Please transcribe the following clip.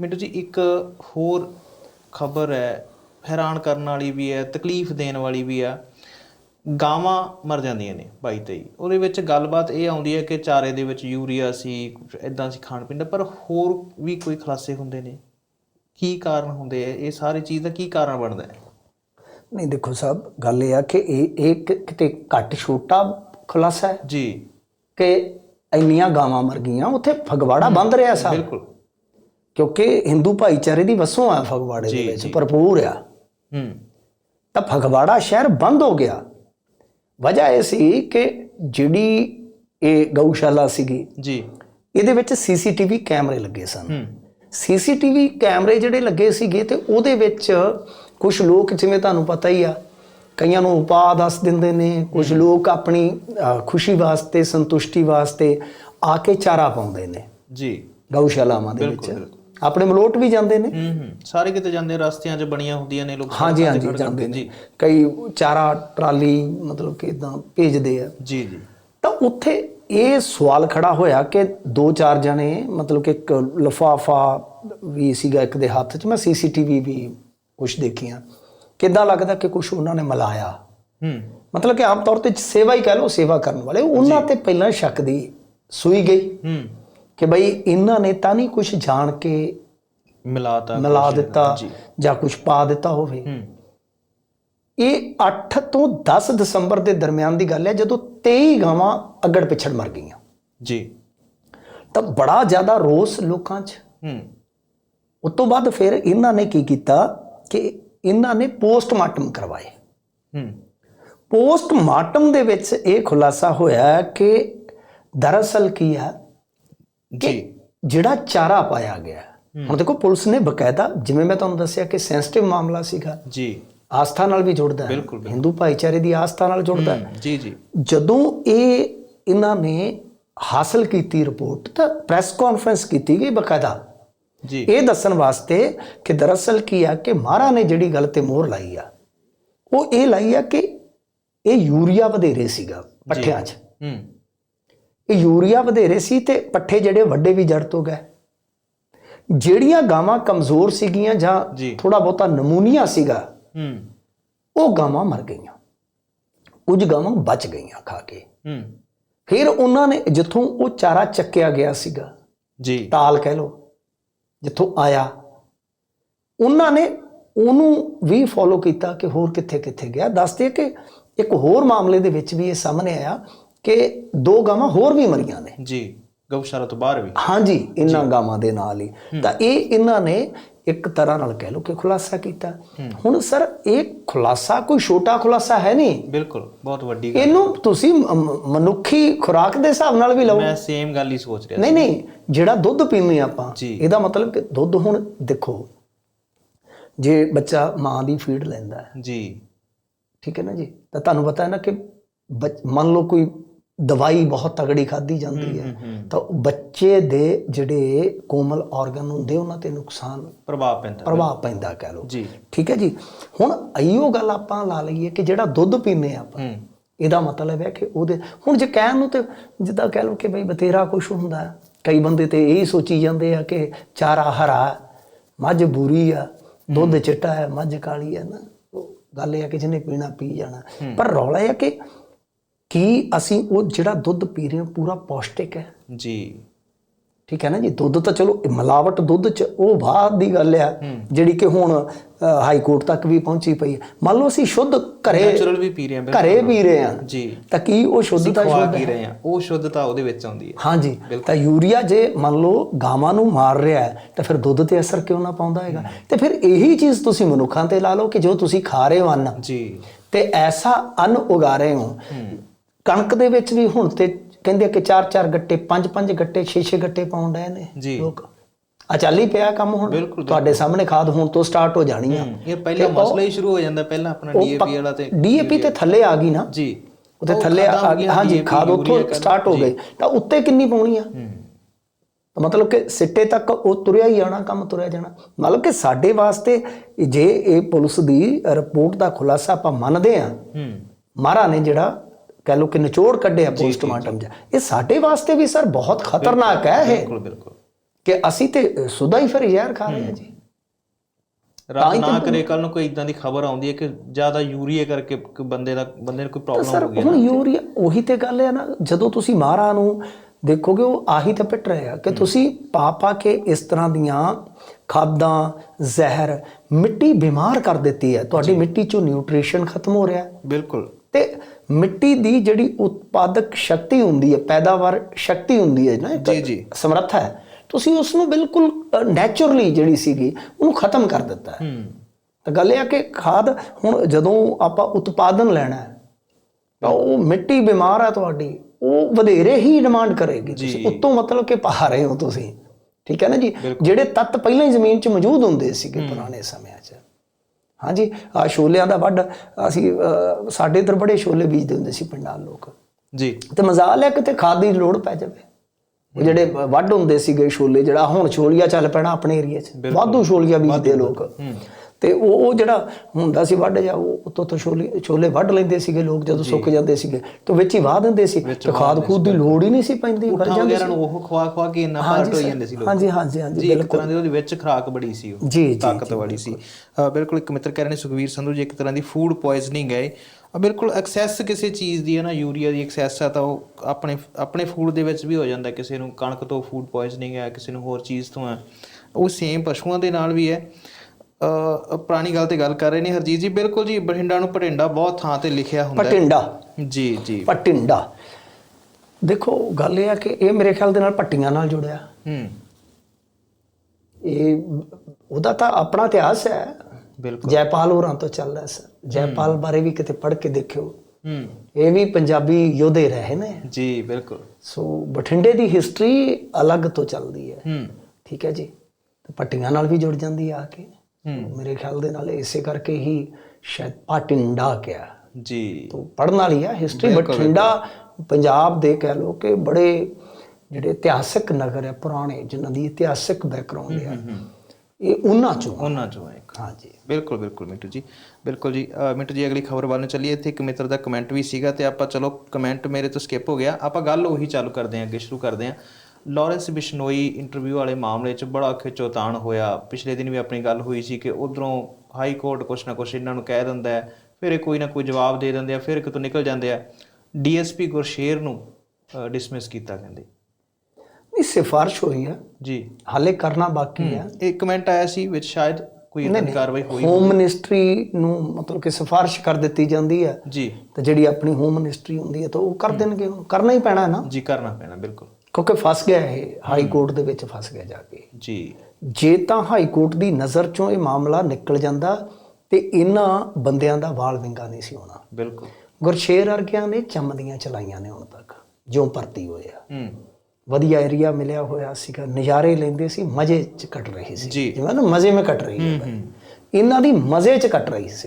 ਮਿੰਟੂ ਜੀ ਇੱਕ ਹੋਰ ਖਬਰ ਹੈ ਹੈਰਾਨ ਕਰਨ ਵਾਲੀ ਵੀ ਹੈ ਤਕਲੀਫ ਦੇਣ ਵਾਲੀ ਵੀ ਆ ਗਾਵਾਂ ਮਰ ਜਾਂਦੀਆਂ ਨੇ 22 23 ਉਹਦੇ ਵਿੱਚ ਗੱਲਬਾਤ ਇਹ ਆਉਂਦੀ ਹੈ ਕਿ ਚਾਰੇ ਦੇ ਵਿੱਚ ਯੂਰੀਆ ਸੀ ਇਦਾਂ ਸੀ ਖਾਣ ਪੀਣ ਦਾ ਪਰ ਹੋਰ ਵੀ ਕੋਈ ਖੁਲਾਸੇ ਹੁੰਦੇ ਨੇ? ਕੀ ਕਾਰਨ ਹੁੰਦੇ ਆ? ਇਹ ਸਾਰੀ ਚੀਜ਼ ਦਾ ਕੀ ਕਾਰਨ ਬਣਦਾ ਹੈ? ਨਹੀਂ ਦੇਖੋ ਸਾਹਿਬ ਗੱਲ ਇਹ ਆ ਕਿ ਇਹ ਇਹ ਕਿ- ਕਿਤੇ ਘੱਟ ਛੋਟਾ ਖੁਲਾਸਾ ਹੈ ਜੀ। ਕਿ ਇੰਨੀਆਂ ਗਾਵਾਂ ਮਰ ਗਈਆਂ ਉੱਥੇ ਫਗਵਾੜਾ ਬੰਦ ਰਿਹਾ ਸਾਹਿਬ ਬਿਲਕੁਲ। ਕਿਉਂਕਿ ਹਿੰਦੂ ਭਾਈਚਾਰੇ ਦੀ ਵਸੋਂ ਆ ਫਗਵਾੜੇ ਦੇ ਵਿੱਚ। ਭਰਪੂਰ ਆ। ਹੂੰ। ਤਾਂ ਫਗਵਾੜਾ ਸ਼ਹਿਰ ਬੰਦ ਹੋ ਗਿਆ। ਵਜ੍ਹਾ ਇਹ ਸੀ ਕਿ ਜਿਹੜੀ ਇਹ ਗਊਸ਼ਾਲਾ ਸੀਗੀ ਜੀ। ਇਹਦੇ ਵਿੱਚ ਸੀਸੀਟੀਵੀ ਕੈਮਰੇ ਲੱਗੇ ਸਨ। ਸੀਸੀਟੀਵੀ ਕੈਮਰੇ ਜਿਹੜੇ ਲੱਗੇ ਸੀਗੇ ਤੇ ਉਹਦੇ ਵਿੱਚ ਕੁਝ ਲੋਕ ਜਿਵੇਂ ਤੁਹਾਨੂੰ ਪਤਾ ਹੀ ਆ ਕਈਆਂ ਨੂੰ ਉਪਾਅ ਦੱਸ ਦਿੰਦੇ ਨੇ ਕੁਝ ਲੋਕ ਆਪਣੀ ਖੁਸ਼ੀ ਵਾਸਤੇ ਸੰਤੁਸ਼ਟੀ ਵਾਸਤੇ ਆ ਕੇ ਚਾਰਾ ਪਾਉਂਦੇ ਨੇ। ਜੀ। ਗਊਸ਼ਾਲਾਵਾਂ ਦੇ ਵਿੱਚ। ਬਿਲਕੁਲ, ਆਪਣੇ ਮਲੋਟ ਵੀ ਜਾਂਦੇ ਨੇ? ਹੂੰ ਸਾਰੇ ਕਿਤੇ ਜਾਂਦੇ ਰਸਤਿਆਂ 'ਚ ਬਣੀਆਂ ਹੁੰਦੀਆਂ ਨੇ ਲੋਕ ਹਾਂਜੀ ਹਾਂਜੀ ਜਾਂਦੇ ਨੇ। ਕਈ ਚਾਰਾ ਟਰਾਲੀ ਮਤਲਬ ਕਿ ਇਦਾਂ ਭੇਜਦੇ ਆ। ਜੀ ਜੀ। ਤਾਂ ਉੱਥੇ ਇਹ ਸਵਾਲ ਖੜਾ ਹੋਇਆ ਕਿ ਦੋ ਚਾਰ ਜਣੇ ਮਤਲਬ ਕਿ ਇੱਕ ਲਫਾਫਾ ਵੀ ਸੀਗਾ ਇੱਕ ਦੇ ਹੱਥ 'ਚ ਮੈਂ ਸੀਸੀਟੀਵੀ ਵੀ ਕੁਝ ਦੇਖੀਆਂ। ਕਿੱਦਾਂ ਲੱਗਦਾ ਕਿ ਕੁਝ ਉਹਨਾਂ ਨੇ ਮਲਾਇਆ? ਹੂੰ। ਮਤਲਬ ਕਿ ਆਮ ਤੌਰ ਤੇ ਸੇਵਾ ਹੀ ਕਹਿ ਲਓ ਸੇਵਾ ਕਰਨ ਵਾਲੇ ਉਹਨਾਂ ਤੇ ਪਹਿਲਾਂ ਸ਼ੱਕ ਦੀ ਸੂਈ ਗਈ। ਹੂੰ। ਕਿ ਬਈ ਇਹਨਾਂ ਨੇ ਤਾਂ ਨਹੀਂ ਕੁਝ ਜਾਣ ਕੇ ਮਿਲਾਤਾ ਮਿਲਾ ਦਿੱਤਾ ਜੀ। ਕੁਝ ਪਾ ਦਿੱਤਾ ਹੋਵੇ। ਇਹ 8 ਤੋਂ 10 ਦਸੰਬਰ ਦੇ ਦਰਮਿਆਨ ਦੀ ਗੱਲ ਹੈ ਜਦੋਂ 23 ਗਾਵਾਂ ਅਗੜ ਪਿਛੜ ਮਰ ਗਈਆਂ। ਜੀ। ਤਾਂ ਬੜਾ ਜ਼ਿਆਦਾ ਰੋਸ ਲੋਕਾਂ 'ਚ। ਹੂੰ। ਉਸ ਤੋਂ ਬਾਅਦ ਫਿਰ ਇਹਨਾਂ ਨੇ ਕੀ ਕੀਤਾ ਕਿ ਇਹਨਾਂ ਨੇ ਪੋਸਟਮਾਰਟਮ ਕਰਵਾਏ। ਹੂੰ। ਪੋਸਟਮਾਰਟਮ ਦੇ ਵਿੱਚ ਇਹ ਖੁਲਾਸਾ ਹੋਇਆ ਕਿ ਦਰਅਸਲ ਕੀ ਹੈ ਜੀ। ਜਿਹੜਾ ਚਾਰਾ ਪਾਇਆ ਗਿਆ ਹੁਣ ਦੇਖੋ ਪੁਲਿਸ ਨੇ ਬਕਾਇਦਾ ਜਿਵੇਂ ਮੈਂ ਤੁਹਾਨੂੰ ਦੱਸਿਆ ਕਿ ਸੈਂਸਿਟਿਵ ਮਾਮਲਾ ਸੀਗਾ ਜੀ। ਆਸਥਾ ਨਾਲ ਵੀ ਜੁੜਦਾ ਹੈ। ਹਿੰਦੂ ਭਾਈਚਾਰੇ ਦੀ ਆਸਥਾ ਨਾਲ ਜੁੜਦਾ ਹੂੰ, ਜੀ ਜੀ। ਜਦੋਂ ਇਹ ਇਹਨਾਂ ਨੇ ਹਾਸਲ ਕੀਤੀ ਰਿਪੋਰਟ ਤਾਂ ਪ੍ਰੈਸ ਕਾਨਫਰੰਸ ਕੀਤੀ ਗਈ ਬਕਾਇਦਾ। ਜੀ। ਇਹ ਦੱਸਣ ਵਾਸਤੇ ਕਿ ਦਰਅਸਲ ਕੀ ਆ ਕਿ ਮਹਾਰਾ ਨੇ ਜਿਹੜੀ ਗੱਲ ਤੇ ਮੋਹਰ ਲਾਈ ਆ ਉਹ ਇਹ ਲਾਈ ਆ ਕਿ ਇਹ ਯੂਰੀਆ ਵਧੇਰੇ ਸੀਗਾ ਪੱਠਿਆਂ 'ਚ। ਹੂੰ। ਇਹ ਯੂਰੀਆ ਵਧੇਰੇ ਸੀ ਤੇ ਪੱਠੇ ਜਿਹੜੇ ਵੱਡੇ ਵੀ ਜੜ ਤੋਂ ਗਏ। ਜਿਹੜੀਆਂ ਗਾਵਾਂ ਕਮਜ਼ੋਰ ਸੀਗੀਆਂ ਜਾਂ। ਥੋੜਾ ਬਹੁਤਾ ਨਮੂਨੀਆ ਸੀਗਾ ਹੂੰ। ਉਹ ਗਾਵਾਂ ਮਰ ਗਈਆਂ। ਕੁਝ ਗਾਵਾਂ ਬਚ ਗਈਆਂ ਖਾ ਕੇ। ਹੂੰ। ਫਿਰ ਉਹਨਾਂ ਨੇ ਜਿੱਥੋਂ ਉਹ ਚਾਰਾ ਚੱਕਿਆ ਗਿਆ ਸੀਗਾ ਜੀ। ਟਾਲ ਕਹਿ ਲੋ ਜਿੱਥੋਂ ਆਇਆ ਉਹਨਾਂ ਨੇ ਉਹਨੂੰ ਵੀ ਫੋਲੋ ਕੀਤਾ ਕਿ ਹੋਰ ਕਿੱਥੇ ਕਿੱਥੇ ਗਿਆ। ਦੱਸਦੇ ਕਿ ਇੱਕ ਹੋਰ ਮਾਮਲੇ ਦੇ ਵਿੱਚ ਵੀ ਇਹ ਸਾਹਮਣੇ ਆਇਆ ਕਿ ਦੋ ਗਾਵਾਂ ਹੋਰ ਵੀ ਮਰੀਆਂ ਨੇ। ਜੀ ਗਊਸ਼ਾਲਾ ਤੋਂ ਬਾਹਰ ਵੀ। ਹਾਂਜੀ ਇਹਨਾਂ ਗਾਵਾਂ ਦੇ ਨਾਲ ਹੀ। ਤਾਂ ਇਹ ਇਹਨਾਂ ਨੇ ਇੱਕ ਤਰ੍ਹਾਂ ਨਾਲ ਕਹਿ ਲੋ ਕਿ ਖੁਲਾਸਾ ਕੀਤਾ। ਹੁਣ ਸਰ ਇਹ ਖੁਲਾਸਾ ਕੋਈ ਛੋਟਾ ਖੁਲਾਸਾ ਹੈ ਨਹੀਂ। ਬਿਲਕੁਲ ਬਹੁਤ ਵੱਡੀ ਗੱਲ। ਇਹਨੂੰ ਤੁਸੀਂ ਮਨੁੱਖੀ ਖੁਰਾਕ ਦੇ ਹਿਸਾਬ ਨਾਲ ਵੀ ਲਓ। ਮੈਂ ਸੇਮ ਗੱਲ ਹੀ ਸੋਚ ਰਿਹਾ ਨਹੀਂ ਨਹੀਂ ਜਿਹੜਾ ਦੁੱਧ ਪੀਂਦੇ ਆਪਾਂ। ਇਹਦਾ ਮਤਲਬ ਕਿ ਦੁੱਧ ਹੁਣ ਦੇਖੋ ਜੇ ਬੱਚਾ ਮਾਂ ਦੀ ਫੀਡ ਲੈਂਦਾ ਹੈ। ਜੀ। ਠੀਕ ਹੈ ਨਾ ਜੀ? ਤਾਂ ਤੁਹਾਨੂੰ ਪਤਾ ਹੈ ਨਾ ਕਿ ਮੰਨ ਲਓ ਕੋਈ ਦਵਾਈ ਬਹੁਤ ਤਗੜੀ ਖਾਦੀ ਜਾਂਦੀ ਹੈ ਤਾਂ ਬੱਚੇ ਦੇ ਜਿਹੜੇ ਕੋਮਲ ਆਰਗਨ ਹੁੰਦੇ ਉਹਨਾਂ ਤੇ ਨੁਕਸਾਨ ਪ੍ਰਭਾਵ ਪੈਂਦਾ। ਪ੍ਰਭਾਵ ਪੈਂਦਾ ਕਹਿ ਲਓ। ਜੀ। ਠੀਕ ਹੈ ਜੀ? ਹੁਣ ਅਈਓ ਗੱਲ ਆਪਾਂ ਲਾ ਲਈਏ ਕਿ ਜਿਹੜਾ ਦੁੱਧ ਆ ਆਪਾਂ ਇਹਦਾ ਮਤਲਬ ਹੈ ਕਿ ਉਹਦੇ ਹੁਣ ਜੇ ਕਹਿਣ ਨੂੰ ਤੇ ਜਿੱਦਾਂ ਕਹਿ ਲਓ ਕਿ ਬਈ ਬਤੇਰਾ ਕੁਝ ਹੁੰਦਾ ਹੈ। ਕਈ ਬੰਦੇ ਤੇ ਇਹ ਸੋਚੀ ਜਾਂਦੇ ਆ ਕਿ ਚਾਰਾ ਹਰਾ ਮੱਝ ਬੂਰੀ ਆ ਦੁੱਧ ਚਿੱਟਾ ਹੈ ਮੱਝ ਕਾਲੀ ਹੈ ਨਾ। ਉਹ ਗੱਲ ਇਹ ਆ ਕਿ ਜਿਹਨੇ ਪੀਣਾ ਪੀ ਜਾਣਾ। ਪਰ ਰੌਲਾ ਇਹ ਆ ਕਿ ਕੀ ਅਸੀਂ ਉਹ ਜਿਹੜਾ ਦੁੱਧ ਪੀ ਰਹੇ ਹਾਂ ਪੂਰਾ ਪੌਸ਼ਟਿਕ ਹੈ? ਜੀ। ਠੀਕ ਹੈ ਨਾ ਜੀ? ਦੁੱਧ ਤਾਂ ਚਲੋ ਮਿਲਾਵਟ ਦੁੱਧ ਚ ਉਹ ਬਾਅਦ ਦੀ ਗੱਲ ਆ ਜਿਹੜੀ ਕਿ ਹੁਣ ਹਾਈ ਕੋਰਟ ਤੱਕ ਵੀ ਪਹੁੰਚੀ ਪਈ ਹੈ। ਮੰਨ ਲਓ ਅਸੀਂ ਸ਼ੁੱਧ ਘਰੇ ਨੈਚੁਰਲ ਵੀ ਪੀ ਰਹੇ ਹਾਂ। ਘਰੇ ਪੀ ਰਹੇ ਹਾਂ। ਜੀ। ਤਾਂ ਕੀ ਉਹ ਸ਼ੁੱਧਤਾ ਸ਼ੁੱਧ ਪੀ ਰਹੇ ਹਾਂ। ਉਹ ਸ਼ੁੱਧਤਾ ਉਹਦੇ ਵਿੱਚ ਆਉਂਦੀ ਹੈ। ਹਾਂਜੀ। ਤਾਂ ਯੂਰੀਆ ਜੇ ਮੰਨ ਲਓ ਗਾਵਾਂ ਨੂੰ ਮਾਰ ਰਿਹਾ ਹੈ ਤਾਂ ਫਿਰ ਦੁੱਧ ਤੇ ਅਸਰ ਕਿਉਂ ਨਾ ਪਾਉਂਦਾ ਹੈਗਾ? ਤੇ ਫਿਰ ਇਹੀ ਚੀਜ਼ ਤੁਸੀਂ ਮਨੁੱਖਾਂ ਤੇ ਲਾ ਲਓ ਕਿ ਜੋ ਤੁਸੀਂ ਖਾ ਰਹੇ ਹੋ ਅੰਨ ਜੀ। ਤੇ ਐਸਾ ਅੰਨ ਉਗਾ ਰਹੇ ਹੋ। ਕਣਕ ਦੇ ਵਿੱਚ ਵੀ ਹੁਣ ਤੇ ਕਹਿੰਦੇ ਕਿ ਚਾਰ ਚਾਰ ਗੱਟੇ ਪੰਜ ਪੰਜ ਗੱਟੇ ਛੇ ਛੇ ਗੱਟੇ ਪਾਉਣ ਡਏ ਨੇ। ਲੋਕ। ਆ ਚੱਲ ਹੀ ਪਿਆ ਕੰਮ ਹੁਣ। ਤੁਹਾਡੇ ਸਾਹਮਣੇ ਖਾਦ ਹੁਣ ਤੋਂ ਸਟਾਰਟ ਹੋ ਜਾਣੀ ਆ। ਇਹ ਪਹਿਲਾ ਮਸਲਾ ਹੀ ਸ਼ੁਰੂ ਹੋ ਜਾਂਦਾ ਪਹਿਲਾਂ ਆਪਣਾ ਡੀਏਪੀ ਵਾਲਾ ਤੇ ਡੀਏਪੀ ਤੇ ਥੱਲੇ ਆ ਗਈ ਨਾ। ਜੀ। ਉੱਤੇ ਥੱਲੇ ਆ ਗਈ ਹਾਂਜੀ ਖਾਦ ਉੱਥੋਂ ਸਟਾਰਟ ਹੋ। ਗਈ ਤਾਂ ਉੱਤੇ ਕਿੰਨੀ ਪਾਉਣੀ ਆ? ਮਤਲਬ ਕਿ ਸਿੱਟੇ ਤੱਕ ਉਹ ਤੁਰਿਆ ਹੀ ਜਾਣਾ ਕੰਮ ਤੁਰਿਆ ਜਾਣਾ। ਮਤਲਬ ਕਿ ਸਾਡੇ ਵਾਸਤੇ ਜੇ ਇਹ ਪੁਲਿਸ ਦੀ ਰਿਪੋਰਟ ਦਾ ਖੁਲਾਸਾ ਆਪਾਂ ਮੰਨਦੇ ਆ ਹੂੰ। ਮਹਾਰਾ ਨੇ ਜਿਹੜਾ ਕਹਿ ਲਓ ਕਿ ਨਿਚੋੜ ਕੱਢਿਆ ਪੋਸਟਮਾਰਟਮ 'ਚ ਇਹ ਸਾਡੇ ਵਾਸਤੇ ਵੀ ਸਰ ਬਹੁਤ ਖਤਰਨਾਕ ਹੈ ਇਹ। ਬਿਲਕੁਲ ਬਿਲਕੁਲ। ਕਿ ਅਸੀਂ ਤੇ ਸੁਦਾ ਹੀ ਫਿਰ ਜ਼ਹਿਰ ਖਾ ਰਹੇ ਹਾਂ ਜੀ। ਰੱਬ ਨਾ ਕਰੇ ਕੱਲ ਨੂੰ ਕੋਈ ਇਦਾਂ ਦੀ ਖਬਰ ਆਉਂਦੀ ਹੈ ਕਿ ਜ਼ਿਆਦਾ ਯੂਰੀਆ ਕਰਕੇ ਬੰਦੇ ਦਾ ਬੰਦੇ ਨੂੰ ਕੋਈ ਪ੍ਰੋਬਲਮ ਸਰ ਹੋ ਗਈ ਹੁਣ ਯੂਰੀਆ ਉਹੀ ਤੇ ਗੱਲ ਹੈ ਨਾ ਜਦੋਂ ਤੁਸੀਂ ਮਾਰਾ ਨੂੰ ਦੇਖੋਗੇ ਉਹ ਆਹੀ ਤਾਂ ਪਿੱਟ ਰਹੇ ਆ ਕਿ ਤੁਸੀਂ ਪਾ ਪਾ ਕੇ ਇਸ ਤਰ੍ਹਾਂ ਦੀਆਂ ਖਾਦਾਂ ਜ਼ਹਿਰ ਮਿੱਟੀ ਬਿਮਾਰ ਕਰ ਦਿੱਤੀ ਹੈ। ਤੁਹਾਡੀ ਮਿੱਟੀ ਚੋਂ ਨਿਊਟ੍ਰੀਸ਼ਨ ਖਤਮ ਹੋ ਰਿਹਾ ਹੈ। ਬਿਲਕੁਲ। ਤੇ ਮਿੱਟੀ ਦੀ ਜਿਹੜੀ ਉਤਪਾਦਕ ਸ਼ਕਤੀ ਹੁੰਦੀ ਹੈ ਪੈਦਾਵਾਰ ਸ਼ਕਤੀ ਹੁੰਦੀ ਹੈ ਨਾ ਜੀ, ਜੀ। ਸਮਰੱਥਾ ਹੈ। ਤੁਸੀਂ ਉਸ ਨੂੰ ਬਿਲਕੁਲ ਨੇਚਰਲੀ ਜਿਹੜੀ ਸੀਗੀ ਉਹਨੂੰ ਖਤਮ ਕਰ ਦਿੱਤਾ ਹੈ। ਹੂੰ। ਤਾਂ ਗੱਲ ਇਹ ਆ ਕਿ ਖਾਦ ਹੁਣ ਜਦੋਂ ਆਪਾਂ ਉਤਪਾਦਨ ਲੈਣਾ ਹੈ ਤਾਂ ਉਹ ਮਿੱਟੀ ਬਿਮਾਰ ਹੈ ਤੁਹਾਡੀ ਉਹ ਵਧੇਰੇ ਹੀ ਡਿਮਾਂਡ ਕਰੇਗੀ। ਤੁਸੀਂ ਉੱਤੋਂ ਮਤਲਬ ਕਿ ਪਾ ਰਹੇ ਹੋ ਤੁਸੀਂ। ਠੀਕ ਹੈ ਨਾ ਜੀ? ਜਿਹੜੇ ਤੱਤ ਪਹਿਲਾਂ ਹੀ ਜ਼ਮੀਨ 'ਚ ਮੌਜੂਦ ਹੁੰਦੇ ਸੀਗੇ ਪੁਰਾਣੇ ਸਮਿਆਂ 'ਚ। ਹਾਂਜੀ ਆ ਛੋਲਿਆਂ ਦਾ ਵੱਢ ਅਸੀਂ ਸਾਡੇ ਇੱਧਰ ਬੜੇ ਛੋਲੇ ਬੀਜਦੇ ਹੁੰਦੇ ਸੀ ਪਿੰਡਾਂ ਲੋਕ। ਜੀ। ਤੇ ਮਜ਼ਾਲ ਹੈ ਕਿਤੇ ਖਾਦ ਦੀ ਲੋੜ ਪੈ ਜਾਵੇ। ਉਹ ਜਿਹੜੇ ਵੱਢ ਹੁੰਦੇ ਸੀਗੇ ਛੋਲੇ ਜਿਹੜਾ ਹੁਣ ਛੋਲੀਆ ਚੱਲ ਪੈਣਾ ਆਪਣੇ ਏਰੀਆ 'ਚ ਵਾਧੂ ਛੋਲੀਆ ਬੀਜਦੇ ਲੋਕ। ਤੇ ਉਹ ਉਹ ਜਿਹੜਾ ਹੁੰਦਾ ਸੀ ਵੱਢ ਜਾ ਉਹ ਉੱਤੋਂ ਤੋਂ ਛੋਲੇ ਛੋਲੇ ਵੱਢ ਲੈਂਦੇ ਸੀਗੇ ਲੋਕ ਜਦੋਂ ਸੁੱਕ ਜਾਂਦੇ ਸੀਗੇ ਤੇ ਵਿੱਚ ਹੀ ਵਾਹ ਦਿੰਦੇ ਸੀ ਤੇ ਖਾਦ ਖੂਦ ਦੀ ਲੋੜ ਹੀ ਨਹੀਂ ਸੀ ਪੈਂਦੀ ਫਿਰ ਵਗੈਰਾ ਨੂੰ ਉਹ ਖਵਾ ਖਵਾ ਕੇ ਇੰਨਾ ਭਾਰ ਹੋ ਜਾਂਦੇ ਸੀ ਲੋਕ। ਹਾਂਜੀ ਹਾਂਜੀ ਹਾਂਜੀ ਜੀ ਇੱਕ ਤਰ੍ਹਾਂ ਦੀ ਉਹਦੇ ਵਿੱਚ ਖੁਰਾਕ ਬੜੀ ਸੀ ਉਹ ਜੀ ਜੀ ਤਾਕਤ ਵਾਲੀ ਸੀ। ਬਿਲਕੁਲ। ਇੱਕ ਮਿੱਤਰ ਕਹਿ ਰਹੇ ਨੇ ਸੁਖਵੀਰ ਸੰਧੂ ਜੀ ਇੱਕ ਤਰ੍ਹਾਂ ਦੀ ਫੂਡ ਪੋਇਜ਼ਨਿੰਗ ਹੈ ਬਿਲਕੁਲ ਐਕਸੈਸ ਕਿਸੇ ਚੀਜ਼ ਦੀ ਹੈ ਨਾ ਯੂਰੀਆ ਦੀ ਐਕਸੈਸ ਹੈ ਤਾਂ ਉਹ ਆਪਣੇ ਆਪਣੇ ਫੂਡ ਦੇ ਵਿੱਚ ਵੀ ਹੋ ਜਾਂਦਾ ਕਿਸੇ ਨੂੰ ਕਣਕ ਤੋਂ ਫੂਡ ਪੋਇਜ਼ਨਿੰਗ ਹੈ ਕਿਸੇ ਨੂੰ ਹੋਰ ਚੀਜ਼ ਤੋਂ ਹੈ। ਉਹ ਸੇਮ ਪਸ਼ੂਆਂ ਦੇ ਨਾਲ ਵੀ ਹੈ। ਪੁਰਾਣੀ ਗੱਲ ਤੇ ਗੱਲ ਕਰ ਰਹੇ ਨੇ ਹਰਜੀਤ ਜੀ। ਬਿਲਕੁਲ ਜੀ ਬਠਿੰਡਾ ਨੂੰ ਭਟਿੰਡਾ ਬਹੁਤ ਥਾਂ ਤੇ ਲਿਖਿਆ ਹੁੰਦਾ ਹੈ। ਪਟਿੰਡਾ ਜੀ ਜੀ। ਪਟਿੰਡਾ ਦੇਖੋ ਗੱਲ ਇਹ ਆ ਕਿ ਇਹ ਮੇਰੇ ਖਿਆਲ ਦੇ ਨਾਲ ਪੱਟੀਆਂ ਨਾਲ ਜੁੜਿਆ। ਹੂੰ। ਇਹ ਉਹਦਾ ਤਾਂ ਆਪਣਾ ਇਤਿਹਾਸ ਹੈ। ਬਿਲਕੁਲ। ਜੈਪਾਲ ਹੋਰਾਂ ਤੋਂ ਚੱਲਦਾ ਸਰ ਜੈਪਾਲ ਬਾਰੇ ਵੀ ਕਿਤੇ ਪੜ੍ਹ ਕੇ ਦੇਖਿਓ। ਹੂੰ। ਇਹ ਵੀ ਪੰਜਾਬੀ ਯੋਧੇ ਰਹੇ ਨੇ। ਜੀ ਬਿਲਕੁਲ। ਸੋ ਬਠਿੰਡੇ ਦੀ ਹਿਸਟਰੀ ਅਲੱਗ ਤੋਂ ਚੱਲਦੀ ਹੈ। ਹੂੰ। ਠੀਕ ਹੈ ਜੀ। ਤੇ ਪੱਟੀਆਂ ਨਾਲ ਵੀ ਜੁੜ ਜਾਂਦੀ ਆ ਕੇ। ਮੇਰੇ ਖਿਆਲ ਦੇ ਨਾਲ ਇਸੇ ਕਰਕੇ ਹੀ ਸ਼ਾਇਦ ਪਟਿੰਡਾ ਕਿਹਾ। ਜੀ। ਤੋਂ ਪੜਨ ਵਾਲੀ ਆ ਹਿਸਟਰੀ ਬਠਿੰਡਾ ਪੰਜਾਬ ਦੇ ਕਹਿ ਲੋ ਕਿ ਬੜੇ ਜਿਹੜੇ ਇਤਿਹਾਸਕ ਨਗਰ ਹੈ ਪੁਰਾਣੇ ਜਿਨ੍ਹਾਂ ਦੀ ਇਤਿਹਾਸਕ ਬੈਕਗ੍ਰਾਉਂਡ ਹੈ ਇਹ ਉਹਨਾਂ ਚੋਂ ਆ। ਉਹਨਾਂ ਚੋਂ ਹੈ ਇੱਕ। ਹਾਂਜੀ। ਬਿਲਕੁਲ ਬਿਲਕੁਲ ਮਿੰਟੂ ਜੀ। ਬਿਲਕੁਲ ਜੀ ਮਿੰਟੂ ਜੀ ਅਗਲੀ ਖਬਰ ਵੱਲ ਨੂੰ ਚੱਲੀਏ। ਇੱਥੇ ਇੱਕ ਮਿੱਤਰ ਦਾ ਕਮੈਂਟ ਵੀ ਸੀਗਾ ਤੇ ਆਪਾਂ ਚਲੋ ਕਮੈਂਟ ਮੇਰੇ ਤੋਂ ਸਕਿਪ ਹੋ ਗਿਆ। ਆਪਾਂ ਗੱਲ ਉਹੀ ਚਾਲੂ ਕਰਦੇ ਹਾਂ ਅੱਗੇ ਸ਼ੁਰੂ ਕਰਦੇ ਹਾਂ। ਲਾਰੈਂਸ ਬਿਸ਼ਨੋਈ ਇੰਟਰਵਿਊ ਵਾਲੇ ਮਾਮਲੇ 'ਚ ਬੜਾ ਖਿੱਚੋਤਾਣ ਹੋਇਆ। ਪਿਛਲੇ ਦਿਨ ਵੀ ਆਪਣੀ ਗੱਲ ਹੋਈ ਸੀ ਕਿ ਉਧਰੋਂ ਹਾਈ ਕੋਰਟ ਕੁਛ ਨਾ ਕੁਛ ਇਹਨਾਂ ਨੂੰ ਕਹਿ ਦਿੰਦਾ ਹੈ। ਫਿਰ ਇਹ ਕੋਈ ਨਾ ਕੋਈ ਜਵਾਬ ਦੇ ਦਿੰਦੇ ਆ ਫਿਰ ਕਿਤੋਂ ਨਿਕਲ ਜਾਂਦੇ ਆ। ਡੀਐਸਪੀ ਗੁਰਸ਼ੇਰ ਨੂੰ ਡਿਸਮਿਸ ਕੀਤਾ ਕਹਿੰਦੇ। ਇਹ ਸਿਫਾਰਿਸ਼ ਹੋਈ ਹੈ ਜੀ। ਹਾਲੇ ਕਰਨਾ ਬਾਕੀ ਹੈ ਇਹ ਕਮੈਂਟ ਆਇਆ ਸੀ ਵਿੱਚ ਸ਼ਾਇਦ ਕੋਈ ਇਦਾਂ ਕਾਰਵਾਈ ਹੋਈ ਹੋਮ ਮਿਨਿਸਟਰੀ ਨੂੰ ਮਤਲਬ ਕਿ ਸਿਫਾਰਿਸ਼ ਕਰ ਦਿੱਤੀ ਜਾਂਦੀ ਹੈ ਜੀ। ਤੇ ਜਿਹੜੀ ਆਪਣੀ ਹੋਮ ਮਿਨਿਸਟਰੀ ਹੁੰਦੀ ਹੈ ਤਾਂ ਉਹ ਕਰ ਦੇਣਗੇ। ਕਰਨਾ ਹੀ ਪੈਣਾ ਹੈ ਨਾ। ਜੀ ਕਰਨਾ ਪੈਣਾ ਬਿਲਕੁਲ। ਕਿਉਂਕਿ ਫਸ ਗਿਆ ਇਹ ਹਾਈ ਕੋਰਟ ਦੇ ਵਿੱਚ ਫਸ ਗਿਆ ਜਾ ਕੇ। ਜੀ। ਜੇ ਤਾਂ ਹਾਈ ਕੋਰਟ ਦੀ ਨਜ਼ਰ ਚੋਂ ਇਹ ਮਾਮਲਾ ਨਿਕਲ ਜਾਂਦਾ ਤੇ ਇਹਨਾਂ ਬੰਦਿਆਂ ਦਾ ਵਾਲ ਵਿੰਗਾ ਨਹੀਂ ਸੀ ਹੋਣਾ। ਬਿਲਕੁਲ। ਗੁਰਸ਼ੇਰ ਵਰਗਿਆਂ ਨੇ ਚੰਮਦੀਆਂ ਚਲਾਈਆਂ ਨੇ ਹੁਣ ਤੱਕ ਜਿਉਂ ਭਰਤੀ ਹੋਇਆ ਹੂੰ। ਵਧੀਆ ਏਰੀਆ ਮਿਲਿਆ ਹੋਇਆ ਸੀਗਾ ਨਜ਼ਾਰੇ ਲੈਂਦੇ ਸੀ ਮਜ਼ੇ ਚ ਕੱਟ ਰਹੀ ਸੀ। ਜਿਵੇਂ ਨਾ ਮਜ਼ੇ ਵਿੱਚ ਕੱਟ ਰਹੀ ਹੈ। ਇਹਨਾਂ ਦੀ ਮਜ਼ੇ ਚ ਕੱਟ ਰਹੀ ਸੀ।